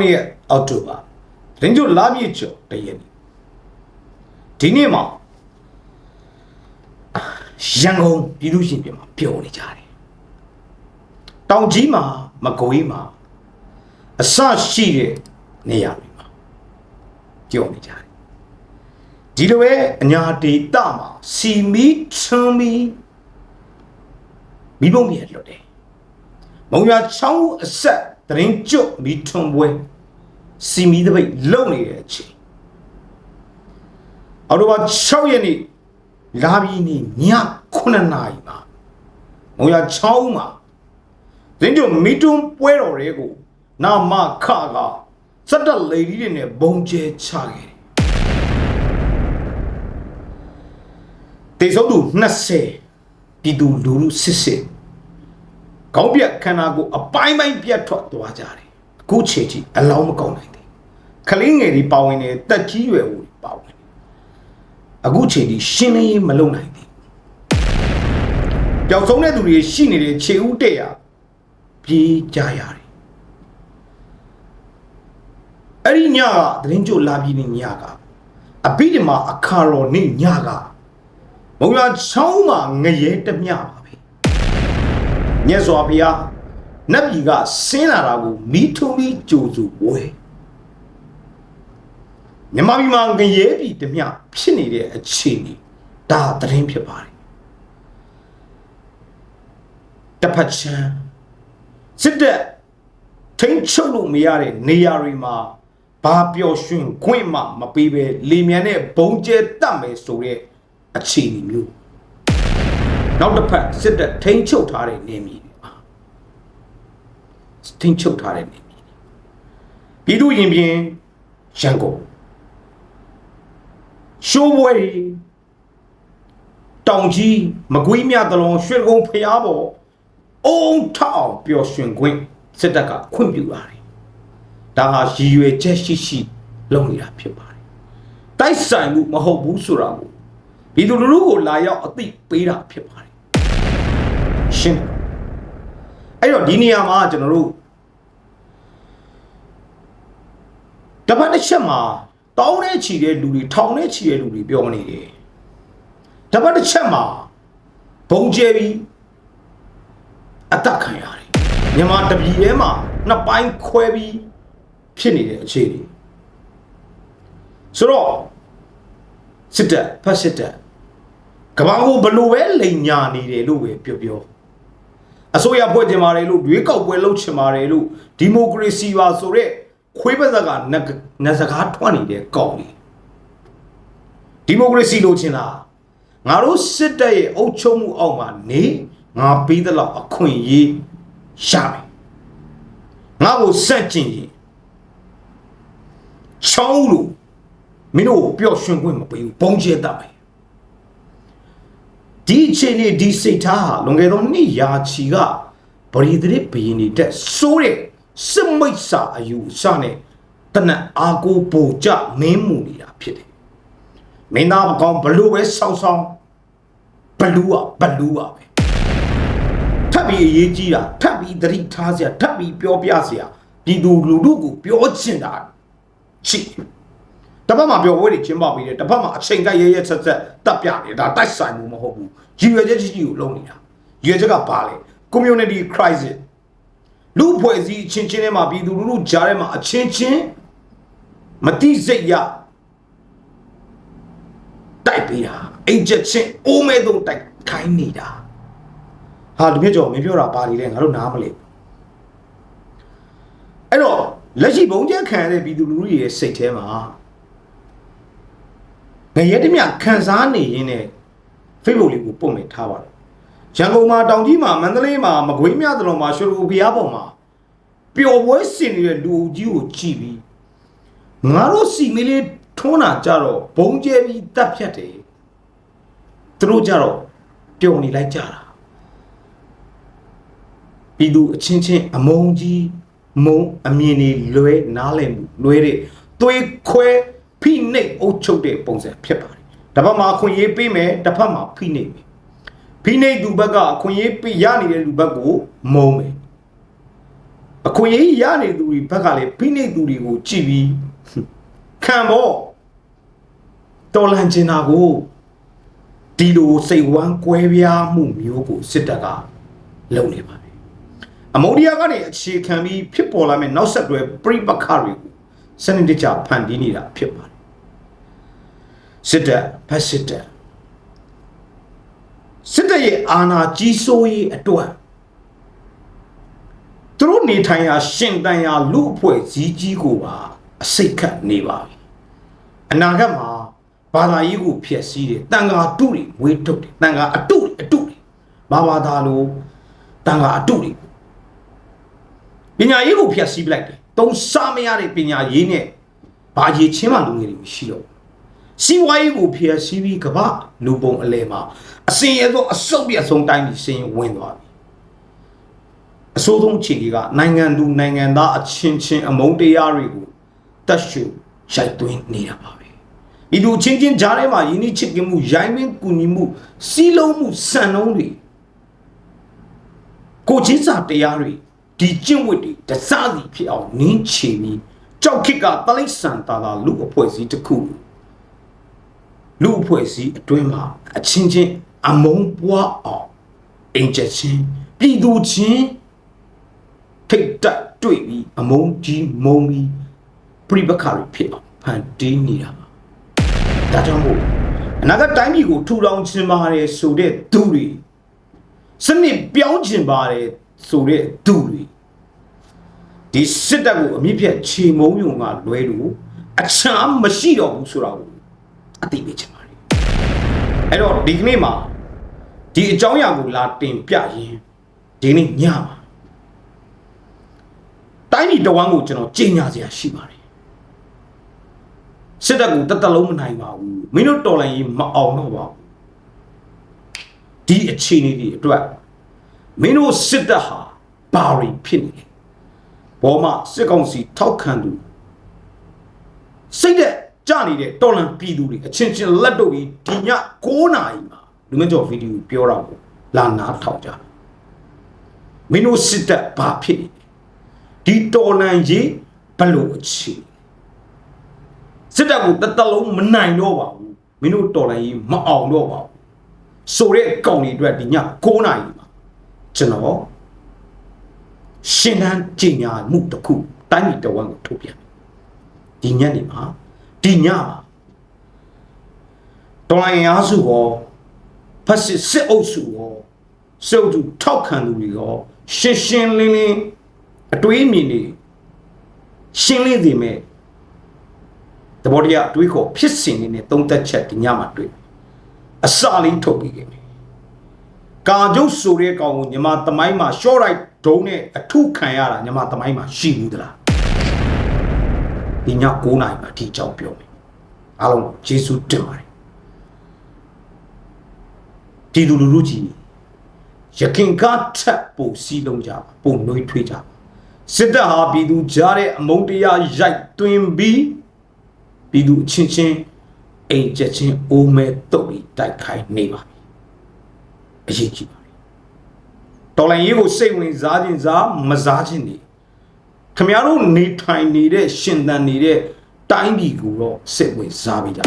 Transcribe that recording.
9ရက်အောက်တိုဘာရင်ကျိုလာပြည့်ကျော်တရက်နေ့ဒီနေ့မှာရန်ကုန်ပြည်သူရှင်ပြည်မှာပျော်နေကြတယ်တောင်ကြီးမှာမကွေးမှာအဆရှိတဲ့နေရာတွေမှာပျော်နေကြတယ်ဒီလိုပဲအညာဒေတာမှာစီမီချွန်မီမိဘုံမြေလွတ်တယ်မုံရချောင်းအဆက်တရင်ကျွတ်မိထွန်ပွဲ စီမီတပိတ်လုံနေတဲ့အချိန်အော်တိုဘာ6ရက်နေ့လာပြီးနေ့ည9နာရီမှာမုံရချောင်းမှာရင်ကျွတ်မိထွန်ပွဲတော်တွေကိုနာမခကစက်တက်လေဒီတွေနဲ့ဘုံကျဲချခဲ့တယ်တေဆုံးသူ20ပြည်သူလူထုစစ်စစ်ခေါင်းပြက်ခန္ဓာကိုယ်အပိုင်းပိုင်းပြတ်ထွက်သွားကြတယ်အ ခုချိန်ထိအလောင်းမကောင်းနိုင်သေးခလင်းငယ်တွေပါဝင်တယ်တက်ကြီးရွယ်ဦးတွေပါဝင်တယ်အခုချိန်ထိရှင်းလင်းရေးမလုပ်နိုင်သေးဘူးပျောက်ဆုံးတဲ့သူတွေရှိနေတဲ့ခြေဦးတဲ့ရပြေးကြရတယ်အဲ့ဒီညကသတင်းကြိုလာပြီးနေညကအဘိဓမ္မာအခါတော်နေ့ညကမုံရချောင်းမှာငရဲတမျှပါပဲမြတ်စွာဘုရား နတ်ပြည်ကဆင်းလာတာကိုမိထုံပြီးကြိုစုပွဲမြမပြည်မှာငရဲပြည်တမျှဖြစ်နေတဲ့အခြေအနေဒါသတင်းဖြစ်ပါတယ်တစ်ဖက်ချမ်းစစ်တပ်ထိန်ချုပ်လို့မရတဲ့နေရာတွေမှာဘာပျော်ရွှင်ခွင့်မှမပေးပဲလေမြန်နဲ့ဘုံကျဲတတ်မယ်ဆိုတဲ့အခြေအနေမျိုးနောက်တစ်ဖက်စစ်တပ်ထိန်ချုပ်ထားတဲ့နေမြေတွေမှာ ထိန်ချုပ်ထားတဲ့နေမြေတွေပြည်သူရင်ပြင်ရန်ကုန်ရှိုးပွဲတွေတောင်ကြီးမကွေးမြတလုံးရွှေကုန်းဖျားပေါ်အုံထောက်ပျော်ရွှင်ခွင့်စစ်တပ်ကခွင့်ပြုပါတယ်ဒါဟာရည်ရွယ်ချက်ရှိရှိလုပ်နေတာဖြစ်ပါတယ်တိုက်ဆိုင်မှုမဟုတ်ဘူးဆိုတာကိုပြည်သူလူထုကိုလာရောက်အသိပေးတာဖြစ်ပါတယ်ရှင်း အဲ့တော့ဒီနေရာမှာကျွန်တော်တို့တပတ်တစ်ချက်မှာတောင်းနဲ့ချီတဲ့လူတွေထောင်နဲ့ချီတဲ့လူတွေပြောနေတယ်တပတ်တစ်ချက်မှာဘုံကျဲပြီးအသက်ခံရတယ်မြန်မာတပြည်ထဲမှာနှစ်ပိုင်းခွဲပြီးဖြစ်နေတဲ့အခြေအနေဆိုတော့စစ်တပ်ဖက်စစ်တပ်ကဘာကိုဘလို့ပဲလိန်ညာနေတယ်လို့ပဲပြောပြော အစိုးရဖွဲ့ကျင်ပါတယ်လို့ရွေးကောက်ပွဲလုပ်ချင်ပါတယ်လို့ဒီမိုကရေစီပါဆိုတဲ့ခွေးပါးစကနက်နက်စကားထွက်နေတဲ့ကောင်းကြီးဒီမိုကရေစီလို့ချင်လားငါတို့စစ်တပ်ရဲ့အုပ်ချုပ်မှုအောက်မှာနေငါပြီးသလောက်အခွင့်အရေးရမယ်ငါ့ကိုစန့်ကျင်ရင်ချောင်းလို့မင်းတို့ကိုပျော့ရွှင်ခွင့်မပေးဘူးဘုံကျဲတတ်မယ် ဒီအချိန်လေးဒီစိတ်ထားဟာလွန်ခဲ့သောနှစ်ရာချီကဗရီဒရစ်ဘီရင်နေတဲ့စိုးတဲ့စစ်မိတ်စာအယူအဆနဲ့တနတ်အာကိုပိုကြမင်းမူနေတာဖြစ်တယ်မင်းသားအကောင်ဘလို့ပဲဆောင်းဆောင်းဘလူးอ่ะဘလူးอ่ะပဲထပ်ပြီးအရေးကြီးတာထပ်ပြီးသတိထားစရာထပ်ပြီးပြောပြစရာပြည်သူလူထုကိုပြောချင်တာရှိတ စ်ဖက်မှာပြောဝဲတွေကျင်းပပြီးတယ်တစ်ဖက်မှာအချိန်ကရဲရဲဆက်ဆက်တပ်ပြတယ်ဒါတိုက်ဆိုင်မှုမဟုတ်ဘူးရည်ရွယ်ချက်ကြီးကြီးကိုလုံးနေတာရည်ရွယ်ချက်ကဘာလဲ community crisis လူဖွဲ့စည်းအချင်းချင်းထဲမှာပြည်သူလူထုကြားထဲမှာအချင်းချင်းမတိစိတ်ရတိုက်ပေးတာအိမ်ချက်ချင်းအိုးမဲသုံးတိုက်ခိုင်းနေတာဟာဒီမြတ်ကျော်မင်းပြောတာပါလေလေငါတို့နားမလဲအဲ့တော့လက်ရှိဘုံကျက်ခံရတဲ့ပြည်သူလူထုရဲ့စိတ်ထဲမှာ ငရဲတမျှခံစားနေရင်းနဲ့ Facebook လေးကိုပုံမဲ့ထားပါတယ်ရန်ကုန်မှာတောင်ကြီးမှာမန္တလေးမှာမကွေးမြသလုံးမှာရွှေလူဖျားပေါ်မှာပျော်ပွဲဆင်နေတဲ့လူအကြီးကိုကြည့်ပြီးငါတို့စီမီလေးထွန်းတာကြတော့ဘုံကျဲပြီးတက်ဖြတ်တယ်သူတို့ကြတော့ပျော်နေလိုက်ကြတာပြည်သူအချင်းချင်းအမုံကြီးမုံအမြင်တွေလွဲနားလည်မှုလွဲတဲ့သွေးခွဲ ဖိနှိပ်အုပ်ချုပ်တဲ့ပုံစံဖြစ်ပါတယ်တစ်ဖက်မှာအခွင့်အရေးပေးမယ်တစ်ဖက်မှာဖိနှိပ်မယ်ဖိနှိပ်သူဘက်ကအခွင့်အရေးပေးရနေတဲ့လူဘက်ကိုမုံမယ်အခွင့်အရေးရနေသူတွေဘက်ကလည်းဖိနှိပ်သူတွေကိုကြည်ပြီးခံဖို့တော်လန်ကျင်တာကိုဒီလိုစိတ်ဝမ်းကွဲပြားမှုမျိုးကိုစစ်တပ်ကလုပ်နေပါတယ်အမုံဒီယာကနေအခြေခံပြီးဖြစ်ပေါ်လာမယ့်နောက်ဆက်တွဲပြိပခါတွေကိုစနစ်တကျဖန်တီးနေတာဖြစ်ပါတယ် စစ်တပ်ဖက်စစ်တပ်စစ်တပ်ရဲ့အာဏာကြီးစိုးရေးအတွက်သူတို့နေထိုင်ရာရှင်တန်ရာလူအဖွဲ့စည်းကြီးကိုပါအစိတ်ခတ်နေပါပြီအနာဂတ်မှာဘာသာရေးကိုဖျက်ဆီးတယ်တန်ခါတုတွေဝေးထုတ်တယ်တန်ခါအတုတွေအတုတွေဘာဘာသာလို့တန်ခါအတုတွေပညာရေးကိုဖျက်ဆီးပလိုက်တယ်တုံးစားမရတဲ့ပညာရေးနဲ့ဘာကြီးချင်းမှလူငယ်တွေမရှိတော့ဘူး စီးပွားရေးကိုဖျက်ဆီးပြီးကမ္ဘာလူပုံအလဲမှာအစင်ရဲသောအစုပ်ပြတ်ဆုံးတိုင်းပြီးစင်ဝင်သွားပြီအစိုးဆုံးခြေကြီးကနိုင်ငံသူနိုင်ငံသားအချင်းချင်းအမုန်းတရားတွေကိုတက်ရှုရိုက်သွင်းနေတာပါပဲဒီလူချင်းချင်းကြားထဲမှာယဉ်ဤချစ်ခင်မှုရိုင်းပင်ကူညီမှုစီးလုံးမှုစံနှုံးတွေကိုချင်းစာတရားတွေဒီကျင့်ဝတ်တွေတစားစီဖြစ်အောင်နင်းချီပြီးကြောက်ခစ်ကတလိษံတာတာလူအဖွဲ့အစည်းတစ်ခု လူအဖွဲ့အစည်းအတွင်းမှာအချင်းချင်းအမုန်းပွားအောင်အင်ချက်ချင်းပြည်သူချင်းထိတ်တက်တွေ့ပြီးအမုန်းကြီးမုံပြီးပြိပခါတွေဖြစ်အောင်ဖန်တီးနေတာပါဒါကြောင့်မို့အနာဂတ်တိုင်းပြည်ကိုထူထောင်ခြင်းပါတယ်ဆိုတဲ့သူတွေစနစ်ပြောင်းခြင်းပါတယ်ဆိုတဲ့သူတွေဒီစစ်တပ်ကိုအမြင့်ဖြတ်ချေမုံယုံကလွဲလို့အချမ်းမရှိတော့ဘူးဆိုတာကို အသိပေးချင်ပါတယ်အဲ့တော့ဒီကနေ့မှာဒီအကြောင်းအရာကိုလာတင်ပြရင်ဒီနေ့ညမှာတိုင်းပြည်တဝမ်းကိုကျွန်တော်ကြေညာစရာရှိပါတယ်စစ်တပ်ကိုတသက်လုံးမနိုင်ပါဘူးမင်းတို့တော်လိုင်းကြီးမအောင်တော့ပါဘူးဒီအခြေအနေတွေအတွက်မင်းတို့စစ်တပ်ဟာဘာတွေဖြစ်နေလဲဘောမစစ်ကောင်စီထောက်ခံသူစိတ်တဲ့ကြ နေတဲ့တော်လန်ပြည်သူတွေအချင်းချင်းလက်တို့ပြီးဒီည9နာရီမှာလူမကျော်ဗီဒီယိုပြောတာကိုလာနာထောက်ကြမင်းတို့စစ်တပ်ဘာဖြစ်နေလဲဒီတော်လန်ကြီးဘလို့အခြေစစ်တပ်ကိုတတလုံးမနိုင်တော့ပါဘူးမင်းတို့တော်လန်ကြီးမအောင်တော့ပါဘူးဆိုတဲ့ကောင်တွေအတွက်ဒီည9နာရီမှာကျွန်တော်ရှင်းတန်းကြင်ညာမှုတစ်ခုတိုင်းပြည်တဝန်းကိုထုတ်ပြန်ဒီညနေမှာ ဒီညမှာတော်လိုင်းအားစုရောဖက်စစ်စစ်အုပ်စုရောစစ်အုပ်စုထောက်ခံသူတွေရောရှင်းရှင်းလင်းလင်းအတွေးအမြင်တွေရှင်းလင်းစေမဲ့တဘောတရားအတွေးခေါ်ဖြစ်စဉ်တွေနဲ့သုံးသက်ချက်ဒီညမှာတွေ့အစလေးထုတ်ပြီးခဲ့တယ်ကာကျုပ်ဆိုတဲ့ကောင်ကိုညီမသမိုင်းမှာ short right ဒုံးနဲ့အထုခံရတာညီမသမိုင်းမှာရှိဘူးသလား ဒီည9နာရီမှာဒီအကြောင်းပြောမယ်အားလုံးဂျေစုတင်ပါတယ်ဒီလူလူလူကြီးရခင်ကထပ်ပို့စီးလုံးကြပါပို့နှွေးထွေးကြပါစစ်တပ်ဟာပြည်သူကြားတဲ့အမုန်းတရားရိုက်သွင်းပြီးပြည်သူအချင်းချင်းအိမ်ချက်ချင်းအိုးမဲတုတ်ပြီးတိုက်ခိုက်နေပါပြီအရေးကြီးပါတော်လိုင်းရေးကိုစိတ်ဝင်စားခြင်းစားမစားခြင်းနေ ခမရတို့နေထိုင်နေတဲ့ရှင်သန်နေတဲ့တိုင်းပြည်ကိုတော့စိတ်ဝင်စားပြီးကြ